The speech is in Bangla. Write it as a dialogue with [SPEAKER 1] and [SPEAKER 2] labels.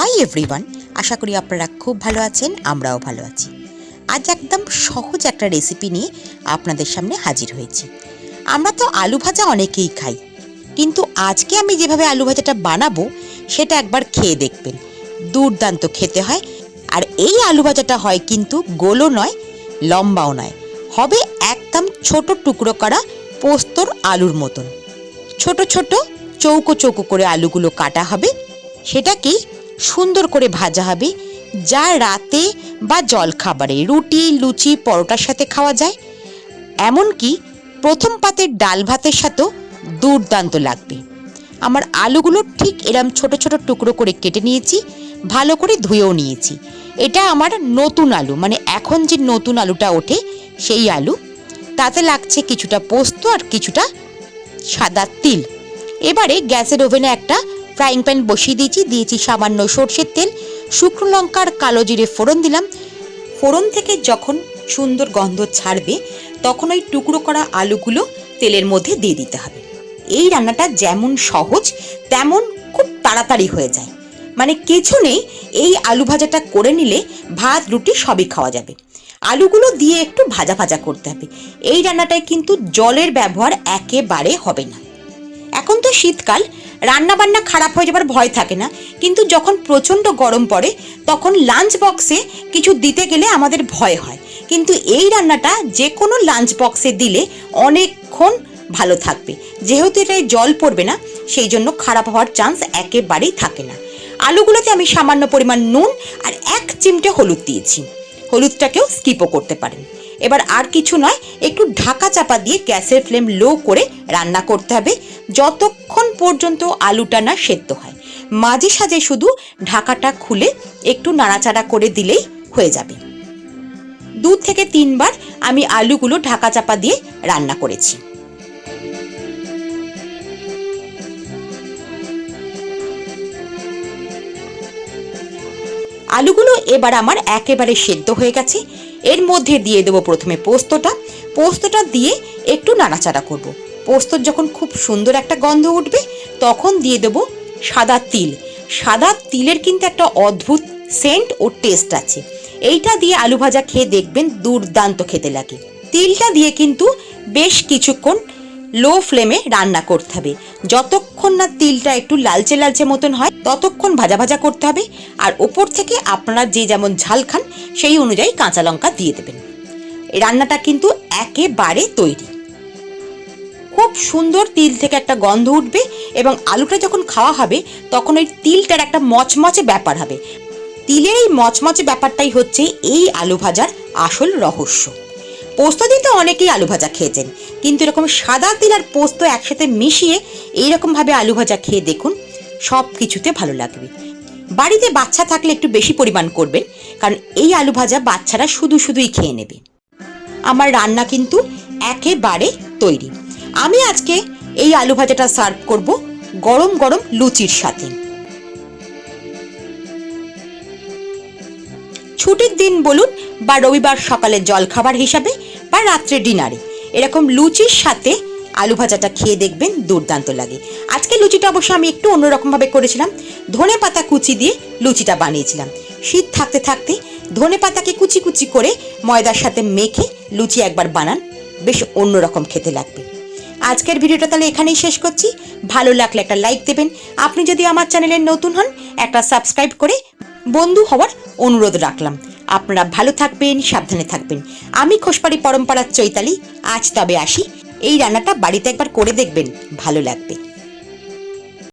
[SPEAKER 1] হাই এভরিওয়ান আশা করি আপনারা খুব ভালো আছেন, আমরাও ভালো আছি। আজ একদম সহজ একটা রেসিপি নিয়ে আপনাদের সামনে হাজির হয়েছি। আমরা তো আলু ভাজা অনেকেই খাই, কিন্তু আজকে আমি যেভাবে আলু ভাজাটা বানাবো, সেটা একবার খেয়ে দেখবেন। দুর্দান্ত খেতে হয়, আর এই আলু ভাজাটা হয় কিন্তু গোলও নয়, লম্বাও নয়। হবে একদম ছোট টুকরো করা পোস্তর আলুর মতন। ছোট ছোট চৌকো চৌকো করে আলুগুলো কাটা হবে, সেটাকেই সুন্দর করে ভাজা হবে, যা রাতে বা জলখাবারে রুটি, লুচি, পরোটার সাথে খাওয়া যায়। এমনকি প্রথম পাতের ডাল ভাতের সাথেও দুর্দান্ত লাগবে। আমার আলুগুলো ঠিক এরম ছোট ছোট টুকরো করে কেটে নিয়েছি, ভালো করে ধুয়েও নিয়েছি। এটা আমার নতুন আলু মানে এখন যে নতুন আলুটা ওঠে সেই আলু। তাতে লাগছে কিছুটা পোস্ত আর কিছুটা সাদা তিল। এবারে গ্যাসের ওভেনে একটা ফ্রাইং প্যান বসিয়ে দিয়েছি দিয়েছি সামান্য সর্ষের তেল, শুকনো লঙ্কার কালো জিরে ফোড়ন দিলাম। ফোড়ন থেকে যখন সুন্দর গন্ধ ছাড়বে, তখন ওই টুকরো করা আলুগুলো তেলের মধ্যে দিয়ে দিতে হবে। এই রান্নাটা যেমন সহজ, তেমন খুব তাড়াতাড়ি হয়ে যায়। মানে কিছু নেই, এই আলু ভাজাটা করে নিলে ভাত, রুটি সবই খাওয়া যাবে। আলুগুলো দিয়ে একটু ভাজা ভাজা করতে হবে। এই রান্নাটায় কিন্তু জলের ব্যবহার একেবারে হবে না। এখন তো শীতকাল রান্না বান্না খারাপ হয়ে যাবার ভয় থাকে না। কিন্তু যখন প্রচণ্ড গরম পড়ে, তখন লাঞ্চ বক্সে কিছু দিতে গেলে আমাদের ভয় হয়। কিন্তু এই রান্নাটা যে কোনো লাঞ্চ বক্সে দিলে অনেকক্ষণ ভালো থাকবে। যেহেতু এটায় জল পড়বে না, সেই জন্য খারাপ হওয়ার চান্স একেবারেই থাকে না। আলুগুলোতে আমি সামান্য পরিমাণ নুন আর এক চিমটে হলুদ দিয়েছি। হলুদটাকেও স্কিপও করতে পারেন। এবার আর কিছু নয়, একটু ঢাকা চাপা দিয়ে গ্যাসের ফ্লেম লো করে রান্না করতে হবে। যতক্ষণ পর্যন্ত আলুটা না সেদ্ধ হয়। মাঝে সাঝে শুধু ঢাকাটা খুলে একটু নাড়াচাড়া করে দিলেই হয়ে যাবে। দু থেকে তিনবার আমি আলুগুলো ঢাকা চাপা দিয়ে রান্না করেছি। আলুগুলো এবার আমার একেবারে সেদ্ধ হয়ে গেছে। এর মধ্যে দিয়ে দেবো প্রথমে পোস্তটা। পোস্তটা দিয়ে একটু নাড়াচাড়া করব। পোস্তর যখন খুব সুন্দর একটা গন্ধ উঠবে, তখন দিয়ে দেবো সাদা তিল। সাদা তিলের কিন্তু একটা অদ্ভুত সেন্ট ও টেস্ট আছে। এইটা দিয়ে আলু ভাজা খেয়ে দেখবেন দুর্দান্ত খেতে লাগে। তিলটা দিয়ে কিন্তু বেশ কিছুক্ষণ লো ফ্লেমে রান্না করতে হবে। যতক্ষণ না তিলটা একটু লালচে লালচে মতন হয়, ততক্ষণ ভাজা ভাজা করতে হবে। আর ওপর থেকে আপনারা যে যেমন ঝাল খান, সেই অনুযায়ী কাঁচা লঙ্কা দিয়ে দেবেন। রান্নাটা কিন্তু একেবারে তৈরি। খুব সুন্দর তিল থেকে একটা গন্ধ উঠবে এবং আলুটা যখন খাওয়া হবে, তখন ওই তিলটার একটা মচমচে ব্যাপার হবে। তিলের এই মচমচে ব্যাপারটাই হচ্ছে এই আলু ভাজার আসল রহস্য। পোস্ত দিয়ে তো অনেকেই আলু ভাজা খেয়েছেন, কিন্তু এরকম সাদা তিল আর পোস্ত একসাথে মিশিয়ে এইরকমভাবে আলু ভাজা খেয়ে দেখুন সব কিছুতে ভালো লাগবে। বাড়িতে বাচ্চা থাকলে একটু বেশি পরিমাণ করবেন, কারণ এই আলু ভাজা বাচ্চারা শুধু শুধুই খেয়ে নেবে। আমার রান্না কিন্তু একেবারে তৈরি। আমি আজকে এই আলু ভাজাটা সার্ভ করব গরম গরম লুচির সাথে। ছুটির দিন বলুন বা রবিবার সকালে জলখাবার হিসাবে বা রাত্রে ডিনারে এরকম লুচির সাথে আলু ভাজাটা খেয়ে দেখবেন দুর্দান্ত লাগে। আজকে লুচিটা অবশ্য আমি একটু অন্যরকমভাবে করেছিলাম। ধনে পাতা কুচি দিয়ে লুচিটা বানিয়েছিলাম। শীত থাকতে থাকতে ধনে পাতাকে কুচি কুচি করে ময়দার সাথে মেখে লুচি একবার বানান, বেশ অন্যরকম খেতে লাগবে। আজকের ভিডিওটা তাহলে এখানেই শেষ করছি। ভালো লাগলে একটা লাইক দেবেন। আপনি যদি আমার চ্যানেলের নতুন হন, একটা সাবস্ক্রাইব করে বন্ধু হওয়ার অনুরোধ রাখলাম। আপনারা ভালো থাকবেন, সাবধানে থাকবেন। আমি খোসপাড়ি পরম্পরার চৈতালি, আজ তবে আসি। এই রান্নাটা বাড়িতে একবার করে দেখবেন। ভালো লাগবে।